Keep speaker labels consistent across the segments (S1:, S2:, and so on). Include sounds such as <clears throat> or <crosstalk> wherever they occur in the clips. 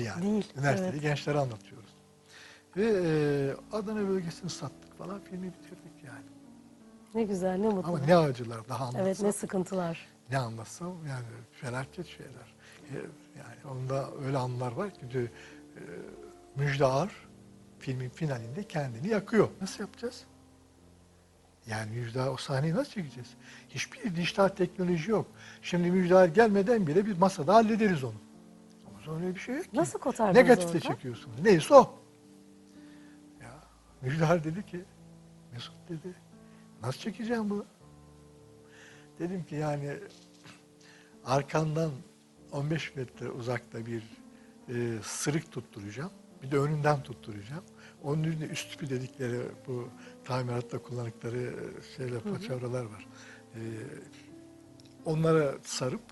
S1: yani.
S2: Değil,
S1: Üniversitede
S2: evet.
S1: gençlere anlatıyoruz. Ve e, Adana bölgesini sattık falan filmi bitirdik yani.
S2: Ne güzel, ne mutlu.
S1: Ama ne acılar daha anlatsam.
S2: evet, ne sıkıntılar.
S1: ne anlatsam yani felaket şeyler. E, Yani onda öyle anlar var ki diyor, e, Müjde Ar filmin finalinde kendini yakıyor. Nasıl yapacağız? Yani Müjde o sahneyi nasıl çekeceğiz? Hiçbir dijital teknoloji yok. Şimdi Müjde gelmeden bile bir masada hallederiz onu. Öyle bir şey yok ki.
S2: Nasıl kotardınız
S1: Negatifte
S2: orada?
S1: çekiyorsunuz. Neyse o. Ya Müjde Ar dedi ki Mesut dedi nasıl çekeceğim bunu? Dedim ki yani arkandan 15 metre uzakta bir e, sırık tutturacağım. Bir de önünden tutturacağım. Onun üzerinde üst bir dedikleri bu tamiratta kullandıkları e, şeyler, paçavralar var. E, onlara sarıp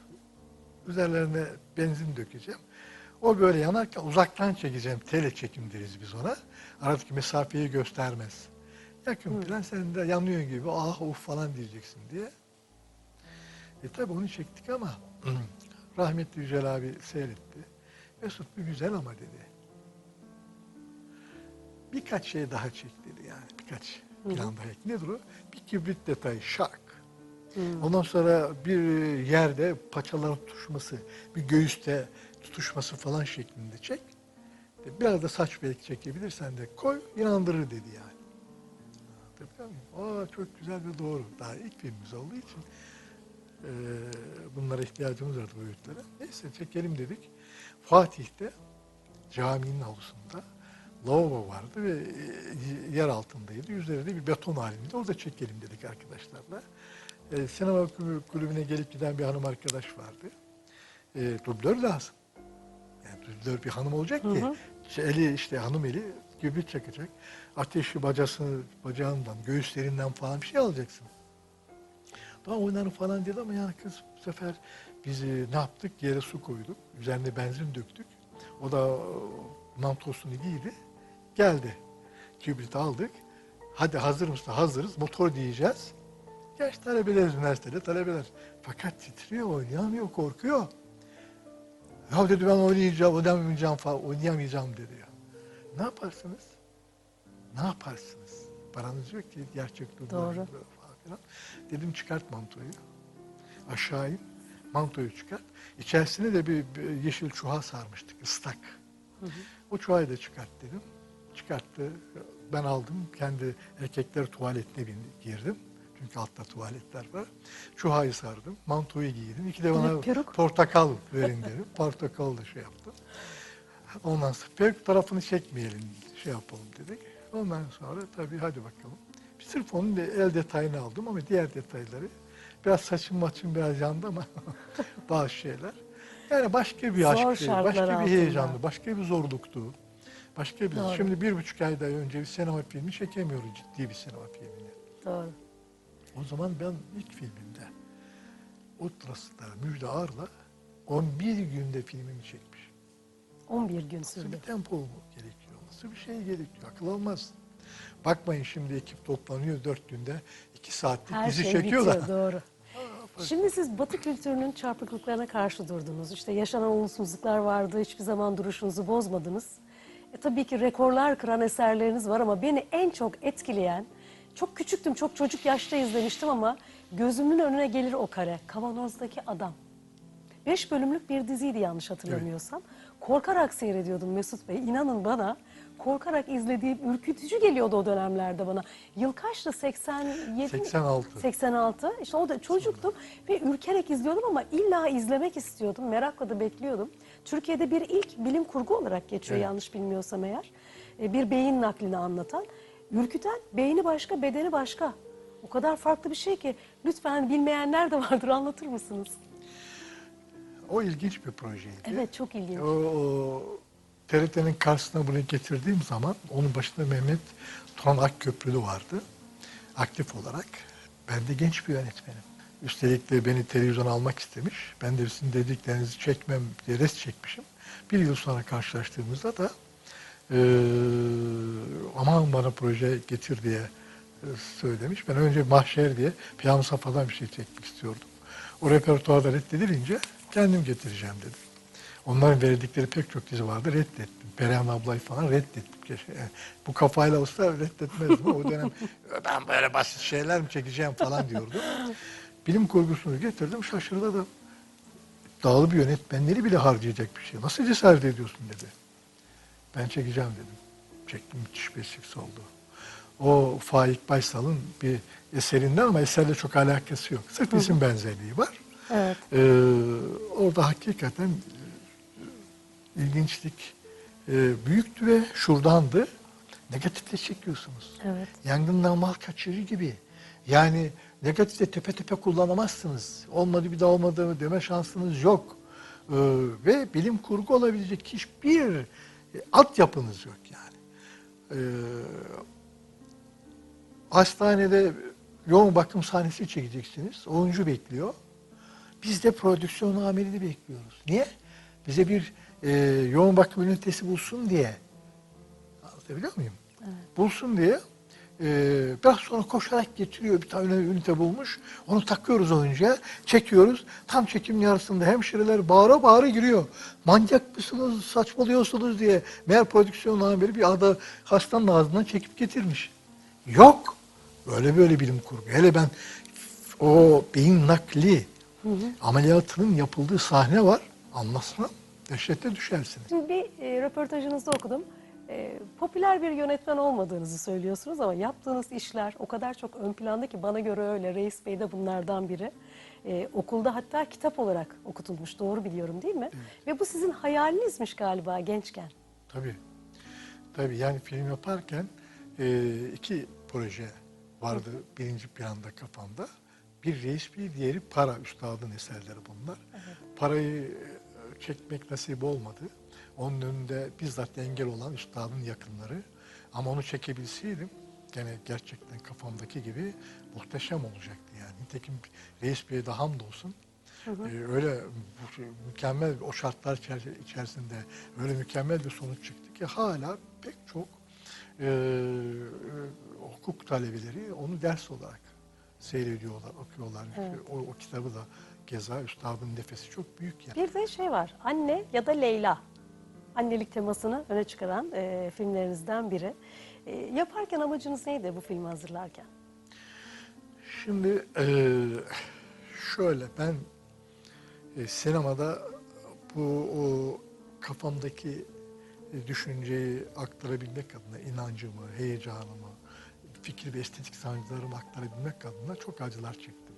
S1: üzerlerine benzin dökeceğim. O böyle yanarken uzaktan çekeceğim. Tele çekim deriz biz ona. Aradaki mesafeyi göstermez. Yakın plan sen de yanıyor gibi ah uf falan diyeceksin diye. E tabi onu çektik ama <clears throat> rahmetli Yücel abi seyretti. Mesut bu güzel ama dedi. Birkaç şey daha çek dedi yani. Birkaç plan daha ek. Nedir o? Bir kibrit detayı şak. Ondan sonra bir yerde paçaların tutuşması, bir göğüste tutuşması falan şeklinde çek. Biraz da saç belki çekebilirsen de koy, inandırır dedi yani. Anlatabiliyor? Aa, çok güzel ve doğru. Daha ilk filmimiz olduğu için e, bunlara ihtiyacımız vardı bu öğütlere. Neyse çekelim dedik. Fatih'te caminin avlusunda lavabo vardı ve e, yer altındaydı. Üzerinde bir beton halinde. Orada çekelim dedik arkadaşlarla. E, sinema kulü- kulübüne gelip giden bir hanım arkadaş vardı. E, dublör lazım. Yani bir hanım olacak ki işte eli işte hanım eli gibi çakacak. Ateşi bacasını, bacağından, göğüslerinden falan bir şey alacaksın. Tamam oynarım falan dedi ama yani kız bu sefer biz e, ne yaptık? Yere su koyduk. Üzerine benzin döktük. O da e, mantosunu giydi. Geldi. Kibrit aldık. Hadi hazır mısın? Hazırız. Motor diyeceğiz. Genç talebeleriz üniversitede talebeler. Fakat titriyor, oynayamıyor, korkuyor. Ya dedi ben oynayacağım, oynamayacağım falan, oynayamayacağım dedi ya. Ne yaparsınız? Ne yaparsınız? Paranız yok ki gerçek dublaj
S2: Doğru.
S1: falan filan. Dedim çıkart mantoyu. Aşağı in, mantoyu çıkart. İçerisine de bir, bir yeşil çuha sarmıştık, ıslak. O çuhayı da çıkart dedim. Çıkarttı. Ben aldım. Kendi erkekler tuvaletine bin- girdim. Çünkü altta tuvaletler var. Çuhayı sardım. Mantoyu giydim. İki de bana
S2: peruk.
S1: portakal verin dedim. <laughs> Portakal da şey yaptım. Ondan sonra peruk tarafını çekmeyelim şey yapalım dedik. Ondan sonra tabii hadi bakalım. Sırf onun el detayını aldım ama diğer detayları biraz saçım maçım biraz yandı ama <laughs> bazı şeyler. Yani başka bir
S2: Zor
S1: aşk, başka bir heyecandı, başka bir zorluktu. Başka bir,
S2: Doğru.
S1: şimdi bir buçuk ayda önce bir sinema filmi çekemiyoruz ciddi bir sinema filmini.
S2: Doğru.
S1: O zaman ben ilk filmimde Ultras'ta Müjde Ar'la 11 günde filmimi çekmiş.
S2: 11 gün
S1: Nasıl
S2: sürdü.
S1: bir tempo mu gerekiyor? Nasıl bir şey gerekiyor? Akıl almaz. Bakmayın şimdi ekip toplanıyor dört günde iki saatlik
S2: Her
S1: dizi
S2: şey
S1: çekiyorlar.
S2: bitiyor, doğru. <laughs> Şimdi siz Batı kültürünün çarpıklıklarına karşı durdunuz. İşte yaşanan olumsuzluklar vardı, hiçbir zaman duruşunuzu bozmadınız. E, tabii ki rekorlar kıran eserleriniz var ama beni en çok etkileyen, çok küçüktüm, çok çocuk yaşta izlemiştim ama gözümün önüne gelir o kare. Kavanoz'daki adam. Beş bölümlük bir diziydi yanlış hatırlamıyorsam. Korkarak seyrediyordum Mesut Bey. İnanın bana korkarak izlediğim ürkütücü geliyordu o dönemlerde bana. Yıl kaçtı? 87 mi?
S1: 86.
S2: 86. İşte o da çocuktum ve ürkerek izliyordum ama illa izlemek istiyordum. Merakla da bekliyordum. Türkiye'de bir ilk bilim kurgu olarak geçiyor
S1: Evet.
S2: yanlış bilmiyorsam eğer. E, Bir beyin naklini anlatan. Ürküten beyni başka, bedeni başka. O kadar farklı bir şey ki lütfen bilmeyenler de vardır anlatır mısınız?
S1: O ilginç bir projeydi.
S2: Evet çok ilginç.
S1: O, o TRT'nin karşısına bunu getirdiğim zaman onun başında Mehmet Turan Akköprülü vardı. Aktif olarak. Ben de genç bir yönetmenim. Üstelik de beni televizyona almak istemiş. Ben de sizin dediklerinizi çekmem diye res çekmişim. Bir yıl sonra karşılaştığımızda da eee aman bana proje getir diye e, söylemiş. Ben önce Mahşer diye Piyam Safa'dan bir şey çekmek istiyordum. O repertuarda reddedilince kendim getireceğim dedim. Onların verdikleri pek çok dizi vardı reddettim. Perihan ablayı falan reddettim. Yani bu kafayla olsa reddetmezdim ama o dönem ben böyle basit şeyler mi çekeceğim falan diyordu. Bilim kurgusunu getirdim şaşırdı da dağlı bir yönetmenleri bile harcayacak bir şey. Nasıl cesaret ediyorsun dedi. Ben çekeceğim dedim. Çektim müthiş bir seks oldu. O Faik Baysal'ın bir eserinden ama eserle çok alakası yok. Sırf isim benzerliği var.
S2: Evet.
S1: Ee, orada hakikaten e, ilginçlik e, büyüktü ve şuradandı. Negatifte çekiyorsunuz.
S2: Evet.
S1: Yangından mal kaçırır gibi. Yani negatifte tepe tepe kullanamazsınız. Olmadı bir daha olmadı deme şansınız yok. Ee, ve bilim kurgu olabilecek hiçbir e, altyapınız yok yani. Ee, hastanede yoğun bakım sahnesi çekeceksiniz. Oyuncu bekliyor. Biz de prodüksiyon amelini bekliyoruz. Niye? Bize bir e, yoğun bakım ünitesi bulsun diye. Anlatabiliyor muyum? Bulsun diye. E, biraz sonra koşarak getiriyor bir tane ünite bulmuş. Onu takıyoruz oyuncuya. Çekiyoruz. Tam çekim yarısında hemşireler bağıra bağıra giriyor. Manyak mısınız, saçmalıyorsunuz diye. Meğer prodüksiyon amiri bir ada hastanın ağzından çekip getirmiş. Yok. Böyle böyle bilim kurgu. Hele ben o beyin nakli ameliyatının yapıldığı sahne var. Anlatsam dehşete düşersiniz.
S2: Şimdi bir e, röportajınızda okudum. E, popüler bir yönetmen olmadığınızı söylüyorsunuz ama yaptığınız işler o kadar çok ön planda ki bana göre öyle. Reis Bey de bunlardan biri. E, okulda hatta kitap olarak okutulmuş. Doğru biliyorum değil mi? Ve bu sizin hayalinizmiş galiba gençken.
S1: Tabii. Tabii yani film yaparken e, iki proje vardı birinci planda kafamda. Bir reis bir diğeri para üstadın eserleri bunlar. Parayı e, çekmek nasip olmadı. Onun önünde bizzat engel olan üstadın yakınları. Ama onu çekebilseydim gene gerçekten kafamdaki gibi muhteşem olacaktı yani. Nitekim Reis Bey'e de hamdolsun. Ee, öyle bu- mükemmel o şartlar içer- içerisinde öyle mükemmel bir sonuç çıktı ki hala pek çok e, e, hukuk talebeleri onu ders olarak seyrediyorlar, okuyorlar.
S2: Evet.
S1: O, o kitabı da keza üstadın nefesi çok büyük yani.
S2: Bir de şey var. Anne ya da Leyla. Annelik temasını öne çıkaran e, filmlerinizden biri. E, yaparken amacınız neydi bu filmi hazırlarken?
S1: Şimdi eee, şöyle ben e, sinemada bu o kafamdaki e, düşünceyi aktarabilmek adına inancımı, heyecanımı, fikir ve estetik sancılarımı aktarabilmek adına çok acılar çektim.